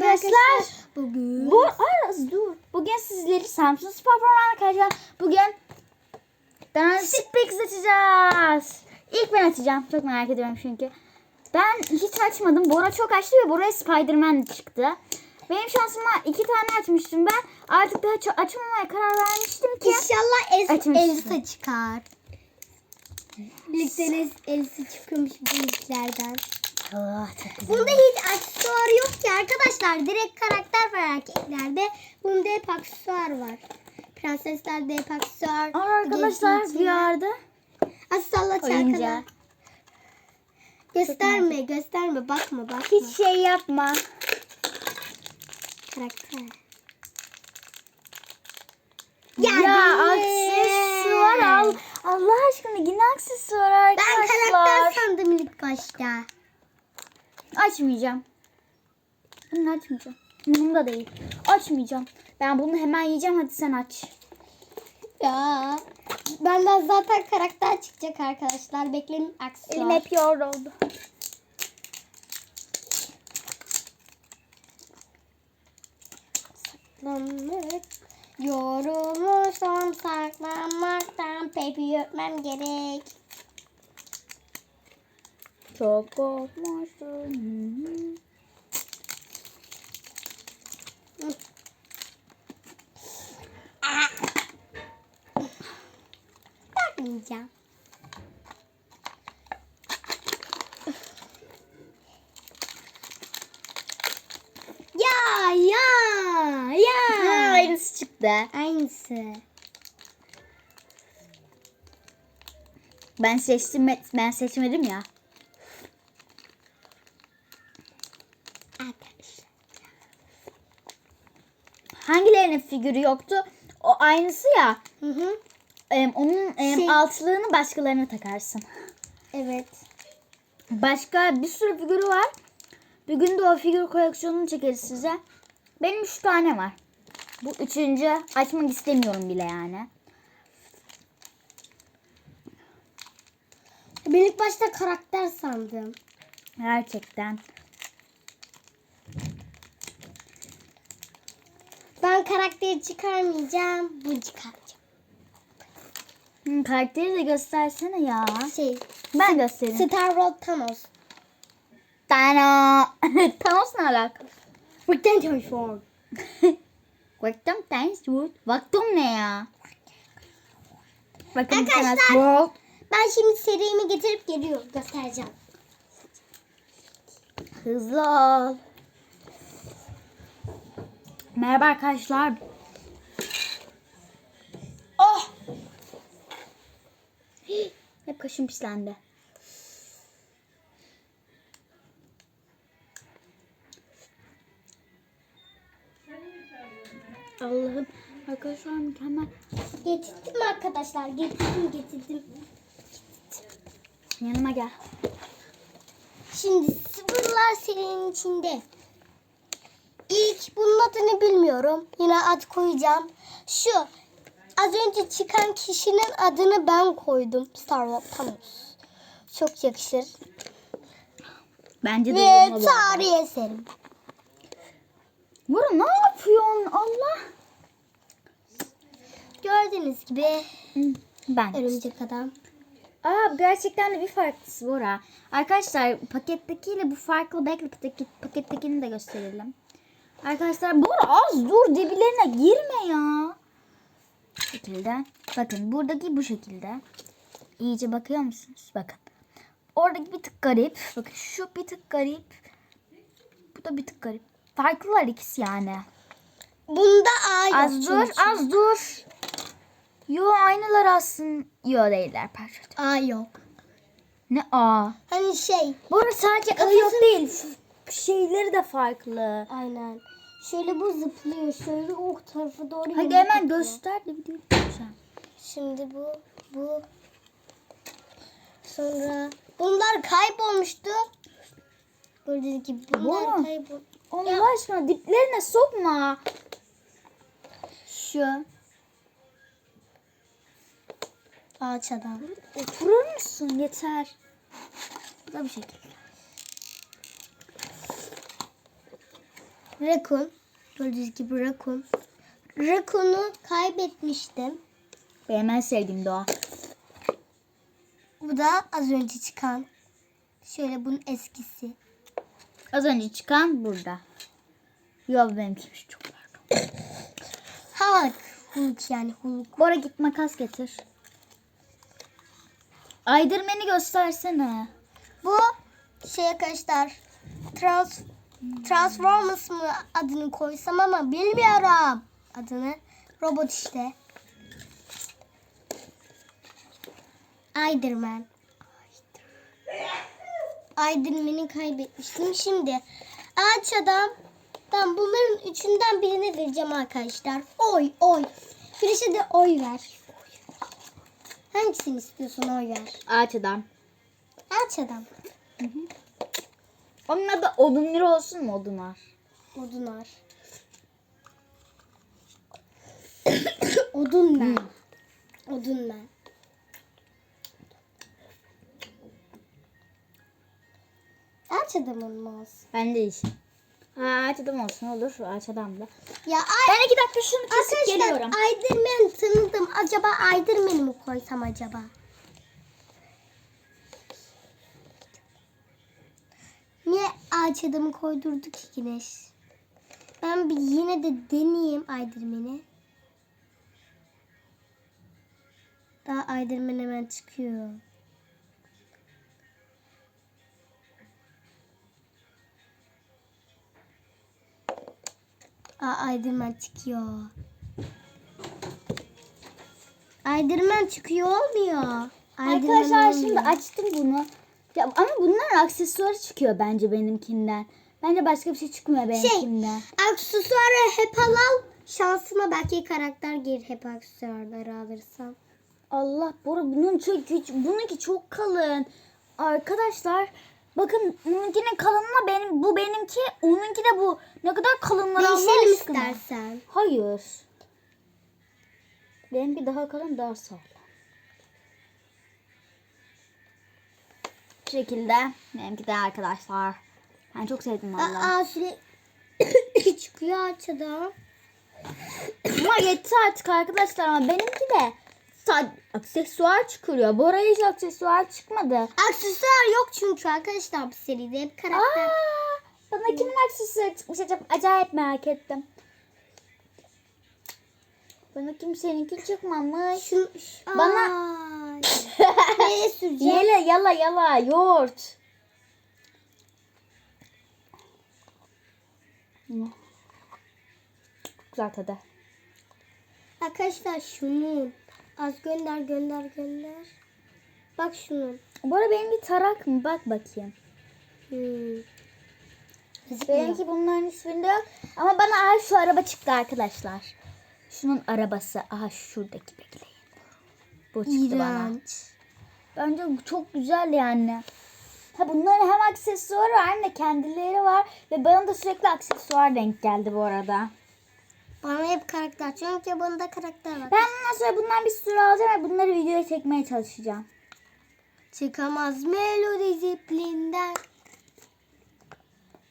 arkadaşlar. Bugün Bu az dur. Bugün sizleri Samsung Spor Programı'na. Bugün Dynastic Picks açacağız. İlk ben açacağım. Çok merak ediyorum çünkü. Ben hiç açmadım. Bora çok açtı ve Bora'ya Spider-Man çıktı. Benim şansıma iki tane açmıştım ben. Artık daha çok açmamaya karar vermiştim ki. İnşallah El Açmışsın. Elsa çıkar. Birlikte El- Elsa çıkıyormuş bu ilklerden. Ah, çok güzel. Bunda hiç aksesuar yok ki arkadaşlar. Direkt karakter var erkeklerde. Bunda hep aksesuar var. Prenseslerde hep aksesuar. Aa, arkadaşlar yerde Asalla oyuncağı. çalkala. Gösterme gösterme bakma bakma. Hiç şey yapma. karakter. Ya, aksesuar al. Allah aşkına yine aksesuar Ben arkadaşlar. karakter sandım ilk başta. Açmayacağım. Bunu açmayacağım. Bunu da değil. Açmayacağım. Ben bunu hemen yiyeceğim. Hadi sen aç. Ya. Benden zaten karakter çıkacak arkadaşlar. Bekleyin aksesuar. Elim hep yoruldu. Saklanmak. Yorulmuşum saklanmaktan Pepi öpmem gerek. Çok hı. Bakmayacağım. Ya ya ya. Ha, aynısı çıktı. Aynısı. Ben seçtim. Ben seçmedim ya. Arkadaşlar. Hangilerinin figürü yoktu? O aynısı ya. Hı hı. Em, onun em, Şey- altlığını başkalarına takarsın. Evet. Başka bir sürü figürü var. Bir gün de o figür koleksiyonunu çekeriz size. Benim üç tane var. Bu üçüncü açmak istemiyorum bile yani. Ben ilk başta karakter sandım. Gerçekten. Ben karakteri çıkarmayacağım. Bu çıkaracağım. Hı, karakteri de göstersene ya. Şey. Ben göstereyim. Star Wars Thanos. Thanos. Thanos ne alaka? Buradan transform. Thanos Wood. Vaktim ne ya? Bakın Arkadaşlar. Ben şimdi serimi getirip geliyorum. Göstereceğim. Hızlı ol. Merhaba arkadaşlar. Oh! Hep kaşım pislendi. Allah'ım arkadaşlar mükemmel. Getirdim arkadaşlar. Getirdim getirdim. Yanıma gel. Şimdi sıfırlar serinin içinde. İlk bunun adını bilmiyorum. Yine ad koyacağım. Şu az önce çıkan kişinin adını ben koydum. Star Wars Thanos. Çok yakışır. Bence de Ve olmalı. tarihi eserim. Bora ne yapıyorsun Allah? Gördüğünüz gibi Ben. örümcek adam. Aa gerçekten de bir farklısı Bora. Arkadaşlar pakettekiyle bu farklı. Bekle paket, pakettekini de gösterelim. Arkadaşlar Bora az dur dibilerine girme ya. Bu şekilde. Bakın buradaki bu şekilde. İyice bakıyor musunuz? Bakın. Oradaki bir tık garip. Bakın şu bir tık garip. Bu da bir tık garip. Farklılar ikisi yani. Bunda A yok. Az dur, az dur. Yo aynılar aslında. Yo değiller pardon. A yok. Ne a? Hani şey. Burada sadece Kafası- yok değil. Şeyleri de farklı. Aynen. Şöyle bu zıplıyor. Şöyle o tarafa doğru Hadi hemen atıyor. göster de video çekeceğim. Şimdi bu, bu. Sonra bunlar kaybolmuştu. Gördüğünüz gibi bunlar Bu. kaybol. Allah aşkına diplerine sokma. Şu. Ağaç adam. Oturur musun? Yeter. Bu da bir şekilde. Rakun. Gördüğünüz gibi rakun. Rakun'u kaybetmiştim. Benim en sevdiğim doğa. Bu da az önce çıkan. Şöyle bunun eskisi. Az önce çıkan burada. Yok benimkiymiş çok pardon. Hulk. Hulk yani Hulk. Bora git makas getir. Aydırmen'i göstersene. Bu şey arkadaşlar Trans Transformers mı adını koysam ama bilmiyorum adını. Robot işte. Spiderman. Spiderman'i kaybetmiştim. Şimdi ağaç adam ben bunların üçünden birine vereceğim arkadaşlar. Oy oy. Birisi de oy ver. Hangisini istiyorsun oy ver? Ağaç adam. Ağaç adam. Onun adı Odunlar olsun mu Odunar? Odunar. Odun ben. Odun ben. Ağaç adamın mı olsun? Ben de işim. Ağaç adam olsun olur. Ağaç adam da. Ya ay, Ben iki dakika şunu kesip arkadaşlar geliyorum. Ayderman tanıdım. Acaba Ayderman'i mi koysam acaba? Niye ağaç adamı koydurduk ki Güneş? Ben bir yine de deneyeyim Ayderman'i. Daha Ayderman hemen çıkıyor. Aa Ayderman çıkıyor. Ayderman çıkıyor olmuyor. Ayderman Arkadaşlar olmuyor. şimdi açtım bunu. Ya, ama bunların aksesuarı çıkıyor bence benimkinden. Bence başka bir şey çıkmıyor şey benimkinden. aksesuarı hep al al. Şansıma belki karakter gelir hep aksesuarları alırsam. Allah Bora bunun çok küçük, bununki çok kalın. Arkadaşlar bakın bununkinin kalınlığı benim bu benimki onunki de bu. Ne kadar kalınlar Allah aşkına. istersen. Hayır. Benimki daha kalın daha sağlam. Şekilde benimki de arkadaşlar. Ben çok sevdim valla. Aa sürekli çıkıyor ağaç adam. Ama yetti artık arkadaşlar ama benimki de aksesuar çıkıyor. Bora'ya hiç aksesuar çıkmadı. Aksesuar yok çünkü arkadaşlar bu seride hep karakter. Aa, bana kimin aksesuarı çıkmış acaba? Acayip merak ettim. Bana kimseninki çıkmamış. Şu, Bana- Ay. Nereye süreceğim? Yala yala yoğurt. Güzel tadı. Arkadaşlar şunu az gönder gönder gönder. Bak şunu. Bu arada benimki tarak mı? Bak bakayım. Hmm. Benimki bunların hiçbirinde yok. Ama bana aha şu araba çıktı arkadaşlar. Şunun arabası. Aha şuradaki bekleyin. Bu çıktı bana. Bence bu çok güzel yani. Ha bunların hem aksesuarı var hem de kendileri var. Ve bana da sürekli aksesuar denk geldi bu arada. Bana hep karakter. Çünkü bunda karakter var. Ben bundan sonra bundan bir sürü alacağım ve bunları videoya çekmeye çalışacağım. Çıkamaz melodi ziplinden.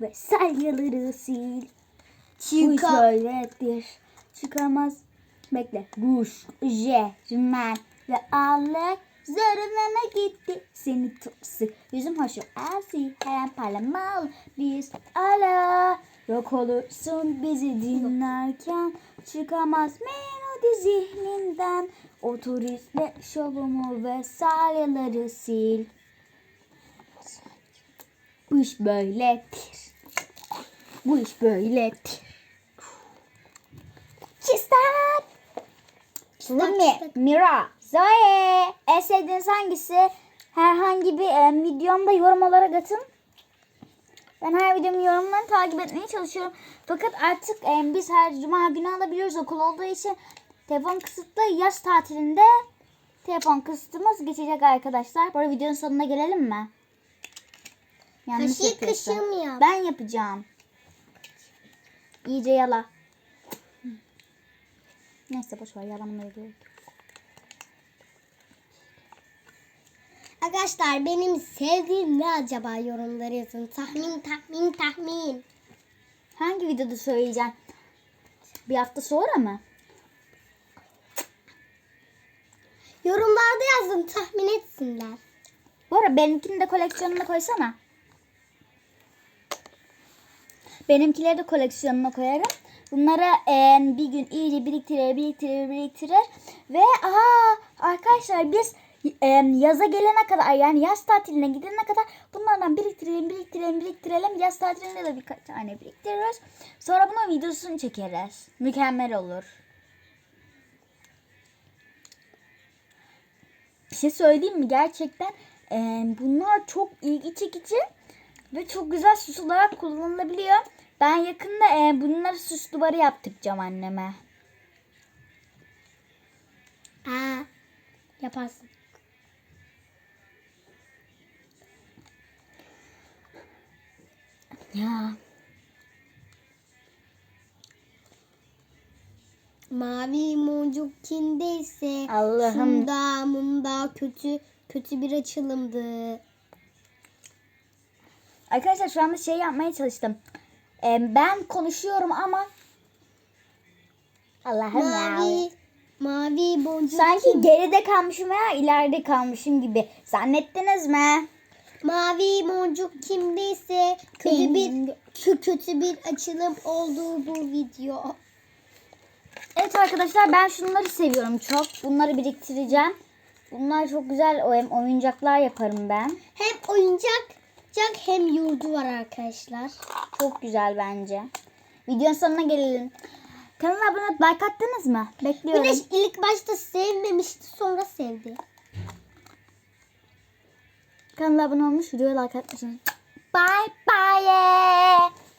Ve salyaları sil. Bu Çıka. şöyledir. Çıkamaz. Bekle. Ruş, je, rümen ve ağlı. Zarınana gitti. Seni tutsu. Yüzüm hoşum. Asi. Her an parlamalı. Biz ala. Yok olursun bizi dinlerken. Çıkamaz melodi zihninden. Otur izle şovumu ve salyaları sil. Bu iş böyledir. Bu iş böyledir. Rumi, çistak. Mira, Zoe. En sevdiğiniz hangisi? Herhangi bir e, videomda yorum olarak atın. Ben her videomun yorumlarını takip etmeye çalışıyorum. Fakat artık e, biz her cuma günü alabiliyoruz okul olduğu için. Telefon kısıtlı yaz tatilinde telefon kısıtımız geçecek arkadaşlar. Bu videonun sonuna gelelim mi? Yanlış Kaşığı yapıyorsun. kaşığım yap. Ben yapacağım. İyice yala. Neyse boş ver yalamamaya gerek yok. Arkadaşlar benim sevdiğim ne acaba yorumları yazın. Tahmin tahmin tahmin. Hangi videoda söyleyeceğim? Bir hafta sonra mı? Yorumlarda yazın tahmin etsinler. Bu arada benimkini de koleksiyonuna koysana. Benimkileri de koleksiyonuna koyarım. Bunları e, bir gün iyice biriktirir, biriktirir, biriktirir. Ve aha arkadaşlar biz yaza gelene kadar yani yaz tatiline gidene kadar bunlardan biriktirelim, biriktirelim, biriktirelim. Yaz tatilinde de birkaç tane biriktiririz. Sonra bunun videosunu çekeriz. Mükemmel olur. Bir şey söyleyeyim mi? Gerçekten e, bunlar çok ilgi çekici ve çok güzel süs olarak kullanılabiliyor. Ben yakında e, bunları süs duvarı yaptıracağım anneme. Ha, yaparsın. Ya Mavi mucuk kimdeyse Allah'ım. şunda munda kötü kötü bir açılımdı. arkadaşlar şu anda şey yapmaya çalıştım. E, ben konuşuyorum ama Allah'ım ya. Mavi mavi boncuk Sanki geride kalmışım veya ileride kalmışım gibi. Zannettiniz mi? Mavi boncuk kimdeyse kötü bir kö- kötü bir açılım oldu bu video. Evet arkadaşlar ben şunları seviyorum çok. Bunları biriktireceğim. Bunlar çok güzel oy- oyuncaklar yaparım ben. Hem oyuncak oyuncak hem yurdu var arkadaşlar. Çok güzel bence. Videonun sonuna gelelim. Kanala abone olup like attınız mı? Bekliyorum. Güneş ilk başta sevmemişti sonra sevdi. Kanala abone olmuş, videoya like atmışsınız. Bye bye.